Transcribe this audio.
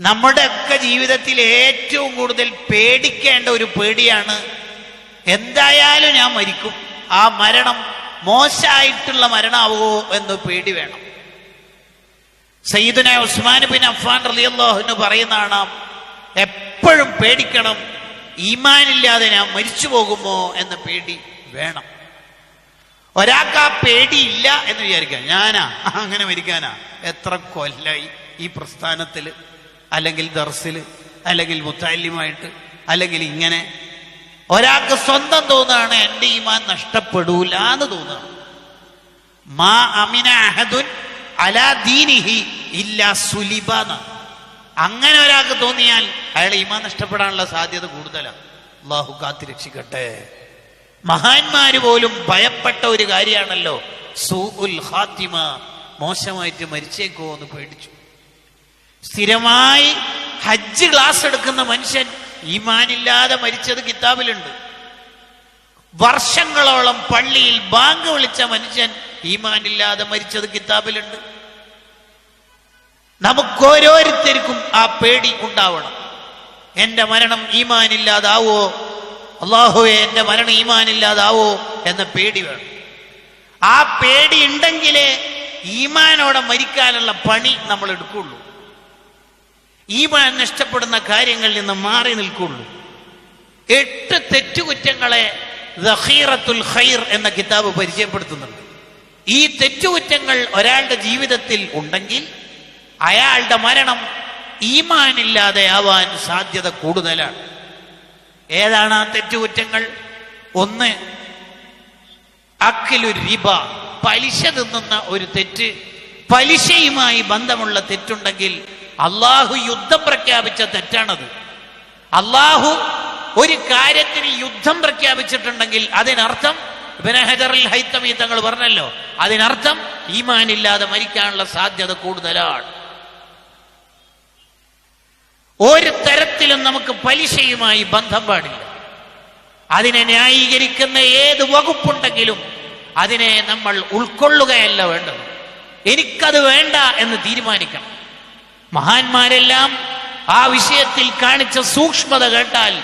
നമ്മുടെ ഒക്കെ ജീവിതത്തിൽ ഏറ്റവും കൂടുതൽ പേടിക്കേണ്ട ഒരു പേടിയാണ് എന്തായാലും ഞാൻ മരിക്കും. ആ മരണം മോശമായിട്ടുള്ള മരണമാവോ എന്ന് പേടി വേണം. സയ്യിദിനെ ഉസ്മാൻ ബിൻ അഫ്ഫാൻ എന്ന് പറയുന്നതാണ് എപ്പോഴും പേടിക്കണം ഈമാനില്ലാതെ ഞാൻ മരിച്ചു പോകുമോ എന്ന് പേടി വേണം. ഒരാൾക്ക് ആ പേടിയില്ല എന്ന് വിചാരിക്കാം. ഞാനാ അങ്ങനെ മരിക്കാനാ. എത്ര കൊല്ലായി ഈ പ്രസ്ഥാനത്തിൽ അല്ലെങ്കിൽ ദർസിൽ അല്ലെങ്കിൽ മുത്താലിമായിട്ട് അല്ലെങ്കിൽ ഇങ്ങനെ. ഒരാൾക്ക് സ്വന്തം തോന്നുകയാണ് എന്റെ ഈമാൻ നഷ്ടപ്പെടൂല എന്ന് തോന്നുകയാണ് മാ അമിന അഹദുൻ അലാ ദീനിഹി ഇല്ല സുലിബ അങ്ങനെ ഒരാൾക്ക് തോന്നിയാൽ അയാൾ ഈമാൻ നഷ്ടപ്പെടാനുള്ള സാധ്യത കൂടുതലാണ് അള്ളാഹു കാത്തി രക്ഷിക്കട്ടെ. മഹാന്മാര് പോലും ഭയപ്പെട്ട ഒരു കാര്യമാണല്ലോ. സൂ ഉൽ ഹാത്തിമ മോശമായിട്ട് മരിച്ചേക്കോ എന്ന് പേടിച്ചു. സ്ഥിരമായി ഹജ്ജ് ക്ലാസ് എടുക്കുന്ന മനുഷ്യൻ ഈമാനില്ലാതെ മരിച്ചത് കിതാബിലുണ്ട്. വർഷങ്ങളോളം പള്ളിയിൽ ബാങ്ക് വിളിച്ച മനുഷ്യൻ ഈമാനില്ലാതെ മരിച്ചത് കിതാബിലുണ്ട്. നമുക്കോരോരുത്തർക്കും ആ പേടി ഉണ്ടാവണം. എന്റെ മരണം ഈമാനില്ലാതാവോ? അള്ളാഹുവെ എന്റെ മരണം ഈമാനില്ലാതാവോ എന്ന പേടി വേണം. ആ പേടി ഉണ്ടെങ്കിലേ ഈമാനോടെ മരിക്കാനുള്ള പണി നമ്മൾ എടുക്കുള്ളൂ. ഈമാൻ നഷ്ടപ്പെടുന്ന കാര്യങ്ങളിൽ നിന്ന് മാറി നിൽക്കുള്ളൂ. എട്ട് തെറ്റുകുറ്റങ്ങളെ ദഹീറത്തുൽ ഖൈർ എന്ന കിതാബ് പരിചയപ്പെടുത്തുന്നുണ്ട്. ഈ തെറ്റുകുറ്റങ്ങൾ ഒരാളുടെ ജീവിതത്തിൽ ഉണ്ടെങ്കിൽ അയാളുടെ മരണം ഈമാനില്ലാതെ ആവാൻ സാധ്യത കൂടുതലാണ്. ഏതാണ് ആ തെറ്റുകുറ്റങ്ങൾ? ഒന്ന് അക്കിലു റിബ പലിശ തിന്നുന്ന ഒരു തെറ്റ്. പലിശയുമായി ബന്ധമുള്ള തെറ്റുണ്ടെങ്കിൽ അള്ളാഹു യുദ്ധം പ്രഖ്യാപിച്ച തെറ്റാണത്. അള്ളാഹു ഒരു കാര്യത്തിന് യുദ്ധം പ്രഖ്യാപിച്ചിട്ടുണ്ടെങ്കിൽ അതിനർത്ഥം ബനഹജറിൽ ഹൈത്തമി തങ്ങൾ പറഞ്ഞല്ലോ അതിനർത്ഥം ഈമാനില്ലാതെ മരിക്കാനുള്ള സാധ്യത കൂടുതലാണ്. ഒരു തരത്തിലും നമുക്ക് പലിശയുമായി ബന്ധം പാടില്ല. അതിനെ ന്യായീകരിക്കുന്ന ഏത് വകുപ്പുണ്ടെങ്കിലും അതിനെ നമ്മൾ ഉൾക്കൊള്ളുകയല്ല വേണ്ടത്. എനിക്കത് വേണ്ട എന്ന് തീരുമാനിക്കണം. മഹാന്മാരെല്ലാം ആ വിഷയത്തിൽ കാണിച്ച സൂക്ഷ്മത കേട്ടാൽ